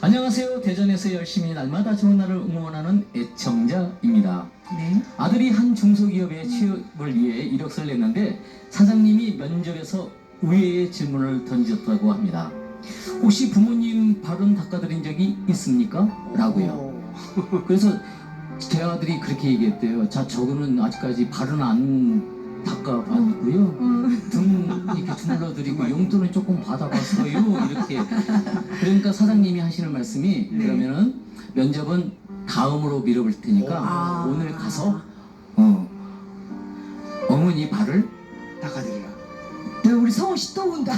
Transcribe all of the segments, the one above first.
안녕하세요. 대전에서 열심히 날마다 좋은 날을 응원하는 애청자입니다. 네. 아들이 한 중소기업에 취업을 위해 이력서를 냈는데 사장님이 면접에서 의외의 질문을 던졌다고 합니다. 혹시 부모님 발은 닦아드린 적이 있습니까? 라고요. 그래서 제 아들이 그렇게 얘기했대요. 자, 저거는 아직까지 발은 안 닦아봤고요. 음. 등 이렇게 주물러드리고 용돈은 조금 받아봤어요. 이렇게. 그러니까 사장님이 하시는 말씀이 네. 그러면은 면접은 다음으로 미뤄볼 테니까 아. 오늘 가서 어, 어머니 발을 닦아드리라. 네, 우리 성우 씨 또 온다.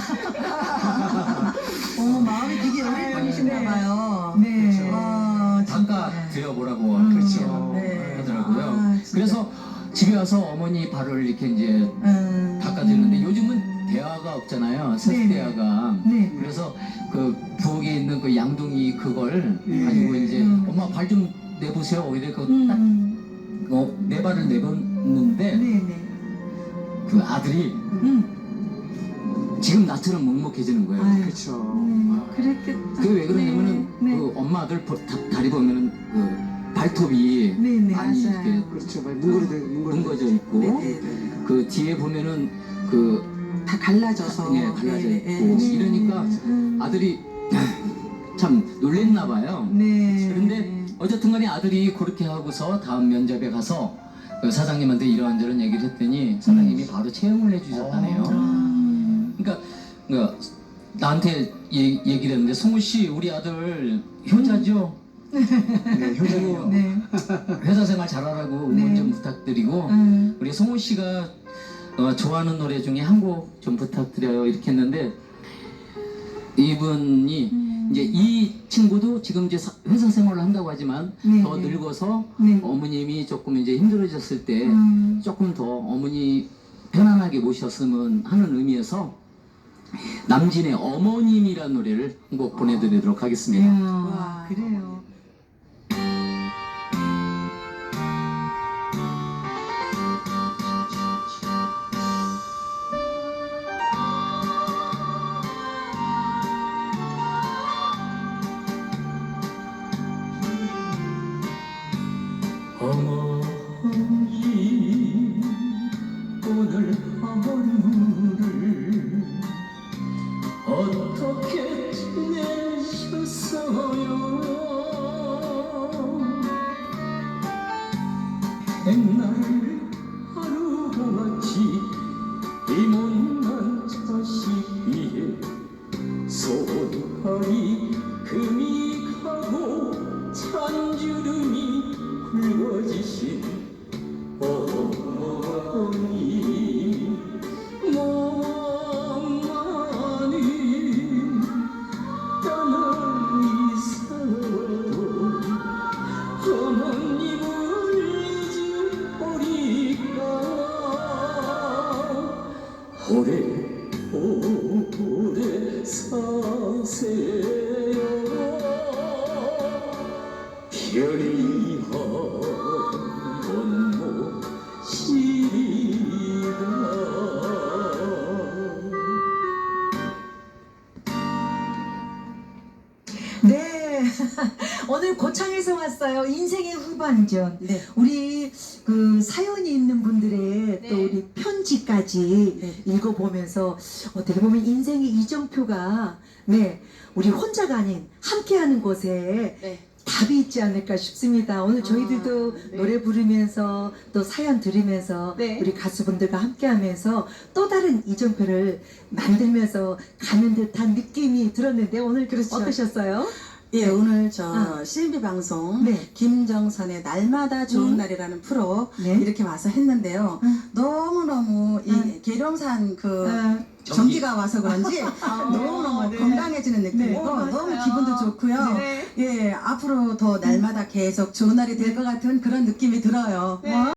어머 마음이 되게 어린 분이신가 네. 봐요. 네. 아, 닦아 드려보라고 음, 그렇죠. 네. 하더라고요. 아, 진짜. 그래서 집에 와서 어머니 발을 이렇게 이제 음. 닦아주는데 요즘은 대화가 없잖아요. 네, 네. 세수 대화가. 네. 그래서 그 부엌에 있는 그 양동이 그걸 네. 가지고 이제 음. 엄마 발 좀 내보세요. 이래 그 음. 딱 음. 어, 내 발을 내봤는데 네, 네. 그 아들이 음. 지금 나처럼 먹먹해지는 거예요. 아유. 그렇죠. 음, 그랬겠다. 그게 왜 그러냐면은 네, 네. 그 엄마들 보- 다, 다리 보면은 그 발톱이 네, 네, 많이 맞아요. 이렇게 그렇죠. 뭉거리돼. 뭉거져 있고 네, 네, 네. 그 뒤에 보면은 그 다 갈라져서 예, 갈라져 네, 있고 네, 네. 이러니까 음. 아들이 참 놀랬나 봐요. 네. 그런데 어쨌든 간에 아들이 그렇게 하고서 다음 면접에 가서 그 사장님한테 이러한저런 얘기를 했더니 사장님이 바로 채용을 해주셨다네요. 음. 그러니까, 그러니까 나한테 얘, 얘기를 했는데 성우 씨 우리 아들 효자죠? 네, 효자예요. 네. 회사 생활 잘하라고 응원 네. 좀 부탁드리고 음. 우리 성우 씨가 어, 좋아하는 노래 중에 한 곡 좀 부탁드려요 이렇게 했는데 이분이 음. 이제 이 친구도 지금 이제 사- 회사 생활을 한다고 하지만 네, 더 네. 늙어서 네. 어머님이 조금 이제 힘들어졌을 때 음. 조금 더 어머니 편안하게 모셨으면 하는 의미에서 남진의 어머님이라는 노래를 한 곡 보내드리도록 하겠습니다. 이야, 와. 그래요. 오래 오래 사세요. 별이 한번 모시리라 네. 오늘 고창에서 왔어요. 인생의 후반전. 네. 우리 그 사연이 있는 분들의 또 네. 우리 편지까지 네. 읽어보면서 어떻게 보면 인생의 이정표가 네 우리 혼자가 아닌 함께하는 곳에 네. 답이 있지 않을까 싶습니다. 오늘 아, 저희들도 네. 노래 부르면서 또 사연 들으면서 네. 우리 가수분들과 함께하면서 또 다른 이정표를 만들면서 가는 듯한 느낌이 들었는데 오늘 그렇죠. 어떠셨어요? 예, 오늘 저 아. CNB 방송 네. 김정선의 날마다 좋은 음. 날이라는 프로 네. 이렇게 와서 했는데요. 음. 너무너무 이 음. 계룡산 그 아, 전기가 와서 그런지 너무너무 네. 건강해지는 느낌이고 네. 어, 너무. 기분도 좋고요. 네. 예, 앞으로 더 날마다 계속 좋은 날이 될 것 같은 그런 느낌이 들어요. 와.